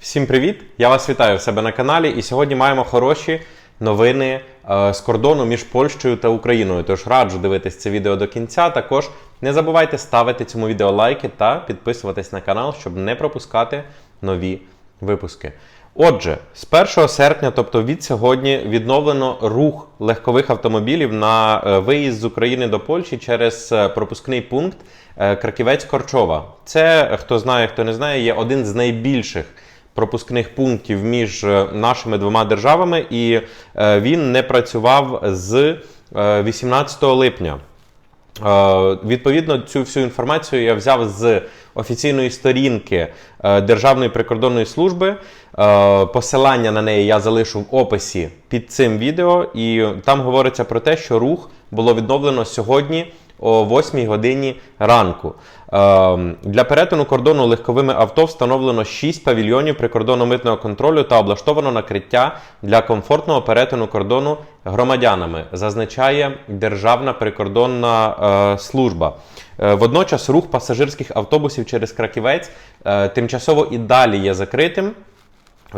Всім привіт! Я вас вітаю в себе на каналі. І сьогодні маємо хороші новини е, з кордону між Польщею та Україною. Тож раджу дивитись це відео до кінця. Також не забувайте ставити цьому відео лайки та підписуватись на канал, щоб не пропускати нові випуски. Отже, з 1 серпня, тобто від сьогодні, відновлено рух легкових автомобілів на е, виїзд з України до Польщі через е, пропускний пункт е, Краківець-Корчова. Це, хто знає, хто не знає, є один з найбільших пропускних пунктів між е, нашими двома державами, і е, він не працював з е, 18 липня. Е, Відповідно, цю всю інформацію я взяв з офіційної сторінки Державної прикордонної служби. Посилання на неї я залишу в описі під цим відео, і там говориться про те, що рух було відновлено сьогодні о 8 годині ранку. Е, Для перетину кордону легковими авто встановлено 6 павільйонів прикордонно-митного контролю та облаштовано накриття для комфортного перетину кордону громадянами, зазначає Державна прикордонна е, служба. Е, Водночас рух пасажирських автобусів через Краківець е, тимчасово і далі є закритим.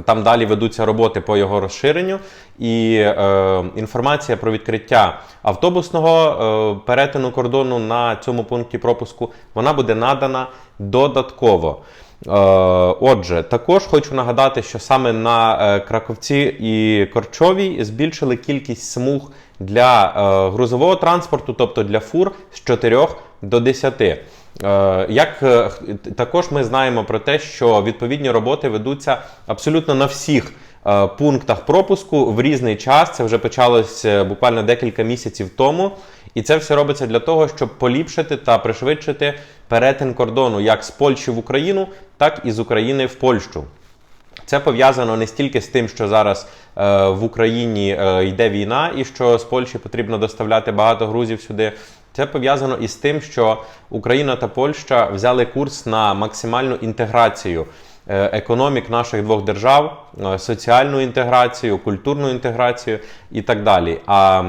Там далі ведуться роботи по його розширенню, і е, інформація про відкриття автобусного е, перетину кордону на цьому пункті пропуску вона буде надана додатково. Е, отже, також хочу нагадати, що саме на е, Краковці і Корчовій збільшили кількість смуг для е, грузового транспорту, тобто для фур з 4 до 10. Е, Як також ми знаємо про те, що відповідні роботи ведуться абсолютно на всіх пунктах пропуску в різний час. Це вже почалось е, буквально декілька місяців тому. І це все робиться для того, щоб поліпшити та пришвидшити перетин кордону як з Польщі в Україну, так і з України в Польщу. Це пов'язано не стільки з тим, що зараз е, в Україні е, йде війна, і що з Польщі потрібно доставляти багато грузів сюди. Це пов'язано із тим, що Україна та Польща взяли курс на максимальну інтеграцію е, економік наших двох держав, е, соціальну інтеграцію, культурну інтеграцію і так далі. А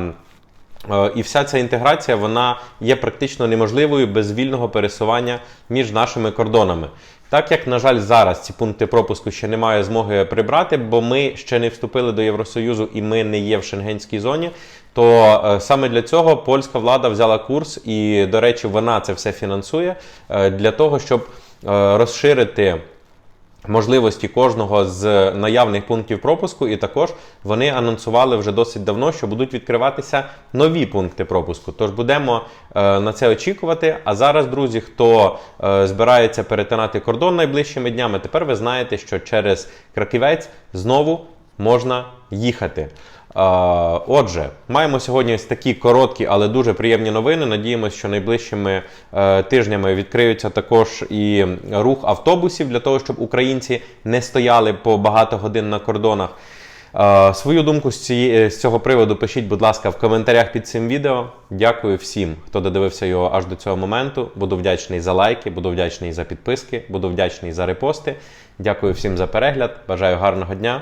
Е, І вся ця інтеграція вона є практично неможливою без вільного пересування між нашими кордонами. Так як, на жаль, зараз ці пункти пропуску ще немає змоги прибрати, бо ми ще не вступили до Євросоюзу і ми не є в шенгенській зоні. То е, саме для цього польська влада взяла курс, і, до речі, вона це все фінансує е, для того, щоб е, розширити можливості кожного з наявних пунктів пропуску, і також вони анонсували вже досить давно, що будуть відкриватися нові пункти пропуску. Тож будемо е, на це очікувати. А зараз, друзі, хто е, збирається перетинати кордон найближчими днями, тепер ви знаєте, що через Краківець знову можна їхати. Отже, маємо сьогодні ось такі короткі, але дуже приємні новини. Надіємося, що найближчими е, тижнями відкриються також і рух автобусів для того, щоб українці не стояли по багато годин на кордонах. Свою думку з цього приводу пишіть, будь ласка, в коментарях під цим відео. Дякую всім, хто додивився його аж до цього моменту. Буду вдячний за лайки, буду вдячний за підписки, буду вдячний за репости. Дякую всім за перегляд. Бажаю гарного дня